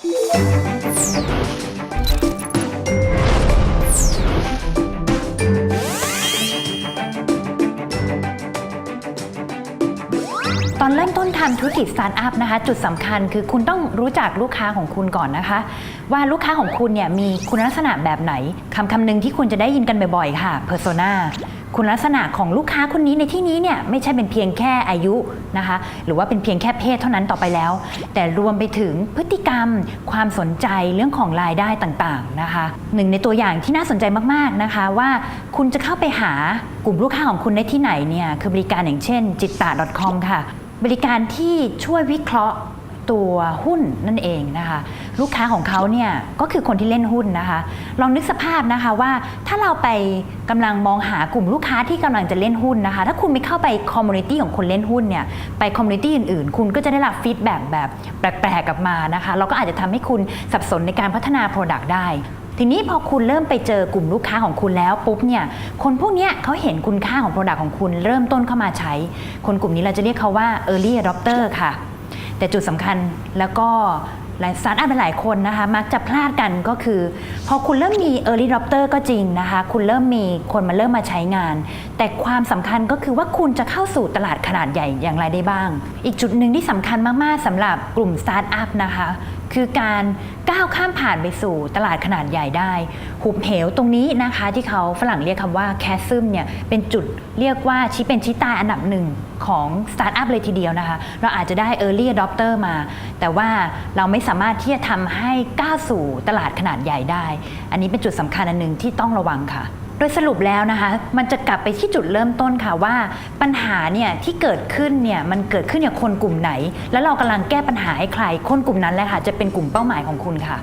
ตอนเริ่มต้นทำธุรกิจสตาร์ทอัพนะคะ จุดสำคัญคือคุณต้องรู้จักลูกค้าของคุณก่อนนะคะ ว่าลูกค้าของคุณเนี่ยมีคุณลักษณะแบบไหนคำคำหนึ่งที่คุณจะได้ยินกันบ่อยๆ ค่ะ persona คุณลักษณะของลูกค้าคนนี้ในที่นี้เนี่ยไม่ใช่เป็นเพียงแค่อายุนะคะ หรือว่าเป็นเพียงแค่เพศเท่านั้นต่อไปแล้ว แต่รวมไปถึงพฤติกรรม ความสนใจเรื่องของรายได้ต่างๆนะคะหนึ่งในตัวอย่างที่น่าสนใจมากๆนะคะว่าคุณจะเข้าไปหากลุ่มลูกค้าของคุณได้ที่ไหนเนี่ยคือบริการอย่างเช่นจิตตา .com ค่ะ บริการที่ช่วยวิเคราะห์ ตัวหุ้นนั่นเองนะคะ ลูกค้าของเขาเนี่ยก็คือคนที่เล่นหุ้นนะคะ ลองนึกสภาพนะคะว่าถ้าเราไปกำลังมองหากลุ่มลูกค้าที่กำลังจะเล่นหุ้นนะคะ ถ้าคุณไม่เข้าไปคอมมูนิตี้ของคนเล่นหุ้นเนี่ยไปคอมมูนิตี้อื่นๆ คุณก็จะได้รับฟีดแบ็แบบแปลกๆกลับมานะคะ เราก็อาจจะทำให้คุณสับสนในการพัฒนา Product ได้ทีนี้พอคุณเริ่มไปเจอกลุ่มลูกค้าของคุณแล้วปุ๊บเนี่ยคนพวกเนี้ยเขาเห็นคุณค่าของ Product ของคุณเริ่มต้นเข้ามาใช้ คนกลุ่มนี้เราจะเรียกเขาว่า Early Adopter ค่ะ แต่จุดสำคัญแล้วก็หลายสตาร์ทอัพหลายคนนะคะ มักจะพลาดกันก็คือ พอคุณเริ่มมี Early Adopter ก็จริงนะคะ คุณเริ่มมีคนมาเริ่มมาใช้งาน แต่ความสำคัญก็คือว่าคุณจะเข้าสู่ตลาดขนาดใหญ่อย่างไรได้บ้าง อีกจุดหนึ่งที่สำคัญมาก ๆสำหรับกลุ่มสตาร์ทอัพนะคะ คือการก้าวข้ามผ่านไปสู่ตลาดขนาดใหญ่ได้ หุบเหวตรงนี้นะคะที่เขาฝรั่งเรียกคำว่าแคสซึมเนี่ยเป็นจุด เรียกว่าชี้เป็นชี้ตายอันดับหนึ่งของสตาร์ทอัพเลยทีเดียวนะคะ เราอาจจะได้ Early Adopter มา แต่ว่าเราไม่สามารถที่จะทำให้ก้าวสู่ตลาดขนาดใหญ่ได้ อันนี้เป็นจุดสำคัญอันหนึ่งที่ต้องระวังค่ะโดยสรุปแล้วนะคะ มันจะกลับไปที่จุดเริ่มต้นค่ะว่าปัญหาเนี่ยที่เกิดขึ้นเนี่ยมันเกิดขึ้นกับคนกลุ่มไหน แล้วเรากำลังแก้ปัญหาให้ใคร คนกลุ่มนั้นแหละค่ะจะเป็นกลุ่มเป้าหมายของคุณค่ะ